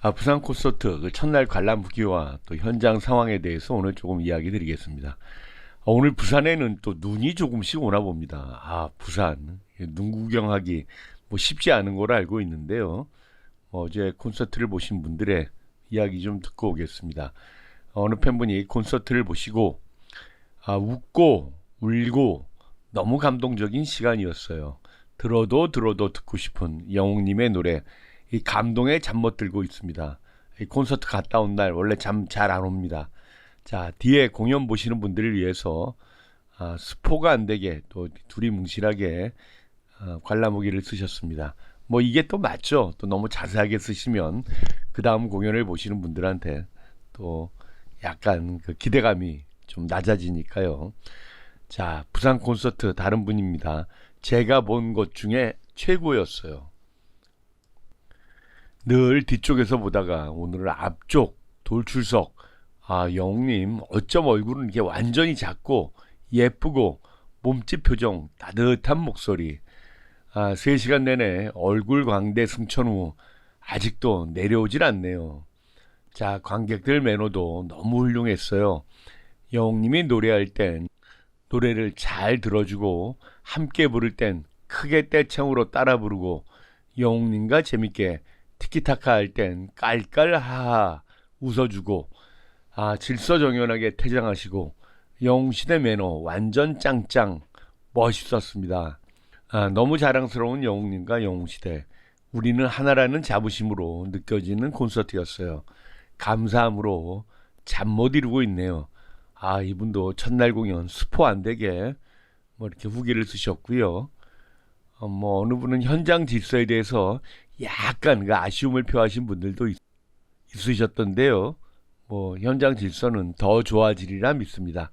아, 부산 콘서트 그 첫날 관람 후기와 또 현장 상황에 대해서 오늘 조금 이야기 드리겠습니다. 아, 오늘 부산에는 또 눈이 조금씩 오나 봅니다. 아, 부산. 눈 구경하기 뭐 쉽지 않은 걸 알고 있는데요. 뭐 어제 콘서트를 보신 분들의 이야기 좀 듣고 오겠습니다. 어느 팬분이 콘서트를 보시고 아, 웃고 울고 너무 감동적인 시간이었어요. 들어도 들어도 듣고 싶은 영웅님의 노래 이 감동에 잠 못 들고 있습니다. 이 콘서트 갔다 온 날 원래 잠 잘 안 옵니다. 자 뒤에 공연 보시는 분들을 위해서 아, 스포가 안 되게 또 둘이 뭉실하게 아, 관람후기를 쓰셨습니다. 뭐 이게 또 맞죠. 또 너무 자세하게 쓰시면 그 다음 공연을 보시는 분들한테 또 약간 그 기대감이 좀 낮아지니까요. 자, 부산 콘서트 다른 분입니다. 제가 본 것 중에 최고였어요. 늘 뒤쪽에서 보다가 오늘은 앞쪽 돌출석 아 영웅님 어쩜 얼굴은 이렇게 완전히 작고 예쁘고 몸집 표정 따뜻한 목소리 아 3시간 내내 얼굴 광대 승천 후 아직도 내려오질 않네요. 자 관객들 매너도 너무 훌륭했어요. 영웅님이 노래할 땐 노래를 잘 들어주고 함께 부를 땐 크게 떼창으로 따라 부르고 영웅님과 재밌게 티키타카 할 땐 깔깔하하 웃어주고 아 질서정연하게 퇴장하시고 영웅시대 매너 완전 짱짱 멋있었습니다. 아, 너무 자랑스러운 영웅님과 영웅시대 우리는 하나라는 자부심으로 느껴지는 콘서트였어요. 감사함으로 잠 못 이루고 있네요. 아 이분도 첫날 공연 스포 안 되게 뭐 이렇게 후기를 쓰셨고요. 어, 뭐 어느 분은 현장 질서에 대해서 약간 그 아쉬움을 표하신 분들도 있, 있으셨던데요. 뭐 현장 질서는 더 좋아지리라 믿습니다.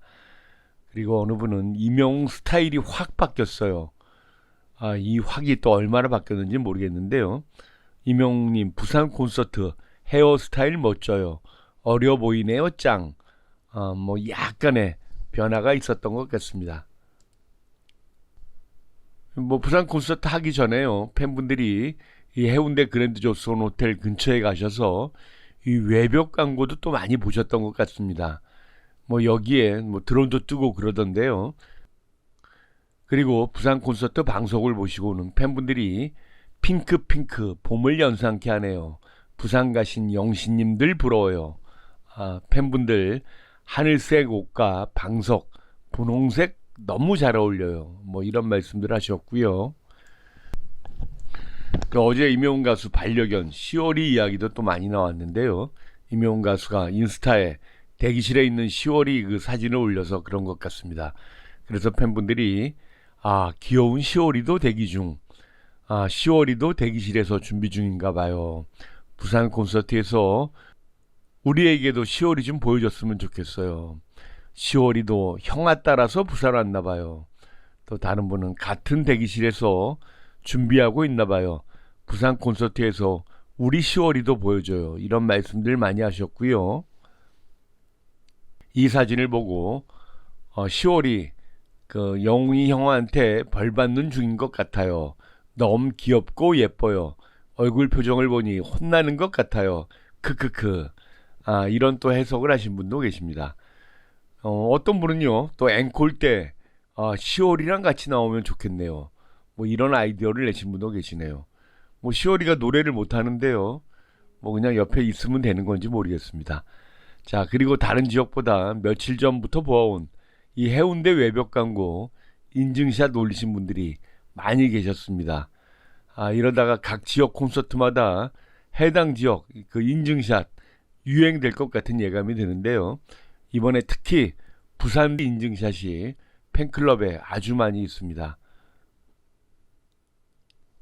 그리고 어느 분은 이명 스타일이 확 바뀌었어요. 아, 이 확이 또 얼마나 바뀌었는지 모르겠는데요. 이명님 부산 콘서트 헤어스타일 멋져요. 어려 보이네요, 짱. 아, 뭐 약간의 변화가 있었던 것 같습니다. 뭐 부산 콘서트 하기 전에요. 팬분들이 이 해운대 그랜드 조선 호텔 근처에 가셔서 이 외벽 광고도 또 많이 보셨던 것 같습니다. 뭐 여기에 뭐 드론도 뜨고 그러던데요. 그리고 부산 콘서트 방송을 보시고는 팬분들이 핑크 핑크 봄을 연상케 하네요. 부산 가신 영신님들 부러워요. 아, 팬분들 하늘색 옷과 방석 분홍색 너무 잘 어울려요. 뭐 이런 말씀들 하셨고요. 그 어제 임영웅 가수 반려견 시월이 이야기도 또 많이 나왔는데요. 임영웅 가수가 인스타에 대기실에 있는 시월이 그 사진을 올려서 그런 것 같습니다. 그래서 팬분들이 아 귀여운 시월이도 대기 중, 아 시월이도 대기실에서 준비 중인가 봐요. 부산 콘서트에서 우리에게도 시월이 좀 보여줬으면 좋겠어요. 시월이도 형아 따라서 부산 왔나 봐요. 또 다른 분은 같은 대기실에서 준비하고 있나 봐요. 부산 콘서트에서 우리 시월이도 보여줘요. 이런 말씀들 많이 하셨고요. 이 사진을 보고 어, 시월이 그 영웅이 형한테 벌 받는 중인 것 같아요. 너무 귀엽고 예뻐요. 얼굴 표정을 보니 혼나는 것 같아요. 크크크. 아, 이런 또 해석을 하신 분도 계십니다. 어, 어떤 분은요, 또 앵콜 때, 아, 시월이랑 같이 나오면 좋겠네요. 뭐 이런 아이디어를 내신 분도 계시네요. 뭐 시월이가 노래를 못 하는데요. 뭐 그냥 옆에 있으면 되는 건지 모르겠습니다. 자, 그리고 다른 지역보다 며칠 전부터 보아온 이 해운대 외벽 광고 인증샷 올리신 분들이 많이 계셨습니다. 아, 이러다가 각 지역 콘서트마다 해당 지역 그 인증샷 유행될 것 같은 예감이 드는데요. 이번에 특히 부산 인증샷이 팬클럽에 아주 많이 있습니다.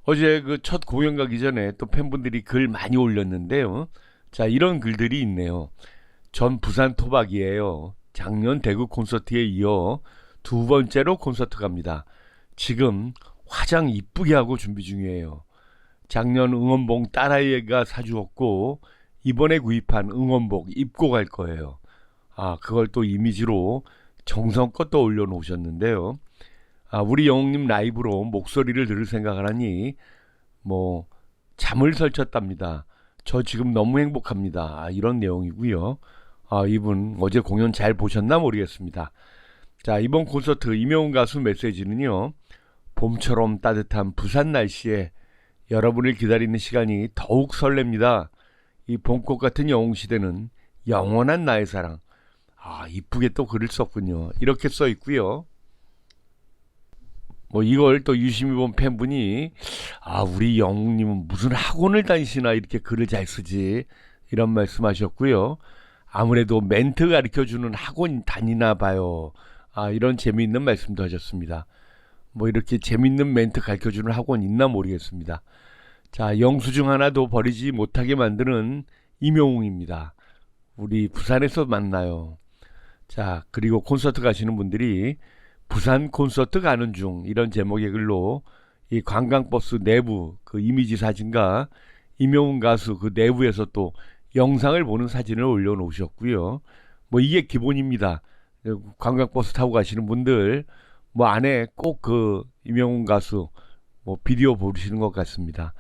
어제 그 첫 공연 가기 전에 또 팬분들이 글 많이 올렸는데요. 자, 이런 글들이 있네요. 전 부산 토박이에요. 작년 대구 콘서트에 이어 두 번째로 콘서트 갑니다. 지금 화장 이쁘게 하고 준비 중이에요. 작년 응원봉 딸아이가 사주었고 이번에 구입한 응원복 입고 갈 거예요. 아, 그걸 또 이미지로 정성껏 또 올려놓으셨는데요. 아, 우리 영웅님 라이브로 목소리를 들을 생각을 하니 뭐 잠을 설쳤답니다. 저 지금 너무 행복합니다. 아, 이런 내용이고요. 아, 이분 어제 공연 잘 보셨나 모르겠습니다. 자, 이번 콘서트 이명훈 가수 메시지는요. 봄처럼 따뜻한 부산 날씨에 여러분을 기다리는 시간이 더욱 설렙니다. 이 봄꽃 같은 영웅 시대는 영원한 나의 사랑. 아, 이쁘게 또 글을 썼군요. 이렇게 써 있고요. 뭐 이걸 또 유심히 본 팬분이 아, 우리 영웅님은 무슨 학원을 다니시나 이렇게 글을 잘 쓰지. 이런 말씀하셨고요. 아무래도 멘트 가르쳐 주는 학원 다니나 봐요. 아, 이런 재미있는 말씀도 하셨습니다. 뭐 이렇게 재밌는 멘트 가르쳐 주는 학원 있나 모르겠습니다. 자, 영수증 하나도 버리지 못하게 만드는 임영웅입니다. 우리 부산에서 만나요. 자, 그리고 콘서트 가시는 분들이 부산 콘서트 가는 중 이런 제목의 글로 이 관광버스 내부 그 이미지 사진과 임영웅 가수 그 내부에서 또 영상을 보는 사진을 올려 놓으셨고요. 뭐 이게 기본입니다. 관광버스 타고 가시는 분들 뭐 안에 꼭 그 임영웅 가수 뭐 비디오 보시는 것 같습니다.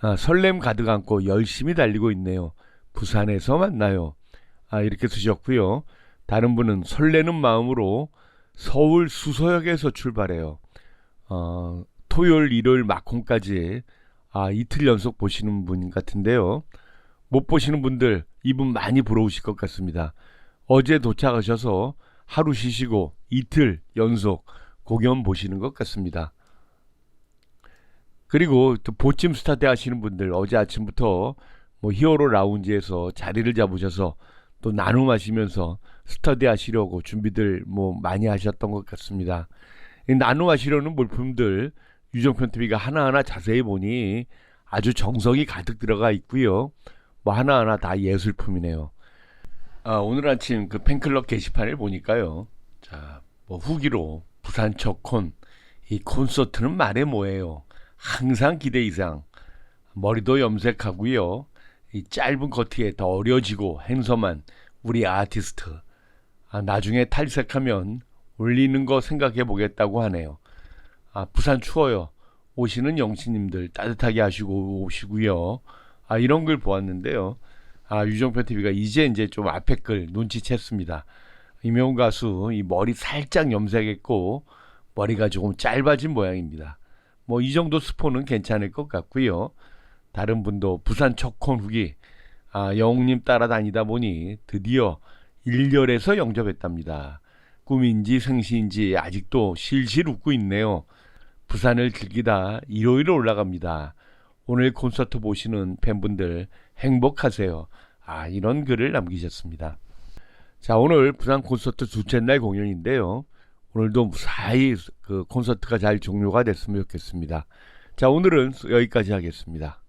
아, 설렘 가득 안고 열심히 달리고 있네요. 부산에서 만나요. 아, 이렇게 쓰셨고요. 다른 분은 설레는 마음으로 서울 수서역에서 출발해요. 어, 토요일, 일요일 막콘까지 아, 이틀 연속 보시는 분 같은데요. 못 보시는 분들 이분 많이 부러우실 것 같습니다. 어제 도착하셔서 하루 쉬시고 이틀 연속 공연 보시는 것 같습니다. 그리고 또 보찜 스타트 하시는 분들 어제 아침부터 뭐 히어로 라운지에서 자리를 잡으셔서 또 나눔하시면서 스터디 하시려고 준비들 뭐 많이 하셨던 것 같습니다. 이 나눔하시려는 물품들 유정편 TV가 하나하나 자세히 보니 아주 정성이 가득 들어가 있고요. 뭐 하나하나 다 예술품이네요. 아, 오늘 아침 그 팬클럽 게시판을 보니까요. 자, 뭐 후기로 부산 첫콘 이 콘서트는 말해 뭐예요. 항상 기대 이상. 머리도 염색하고요. 이 짧은 커트에 더 어려지고 행섬한 우리 아티스트. 아, 나중에 탈색하면 올리는 거 생각해 보겠다고 하네요. 아, 부산 추워요. 오시는 영신님들 따뜻하게 하시고 오시고요. 아, 이런 글 보았는데요. 아, 유정표 TV가 이제 이제 좀 앞에 글 눈치챘습니다. 이명훈 가수 이 머리 살짝 염색했고 머리가 조금 짧아진 모양입니다. 뭐 이 정도 스포는 괜찮을 것 같고요. 다른 분도 부산 척콘 후기 아, 영웅님 따라다니다 보니 드디어 1열에서 영접했답니다. 꿈인지 생시인지 아직도 실실 웃고 있네요. 부산을 즐기다 일요일에 올라갑니다. 오늘 콘서트 보시는 팬분들 행복하세요. 아, 이런 글을 남기셨습니다. 자, 오늘 부산 콘서트 둘째 날 공연인데요. 오늘도 무사히 그 콘서트가 잘 종료가 됐으면 좋겠습니다. 자, 오늘은 여기까지 하겠습니다.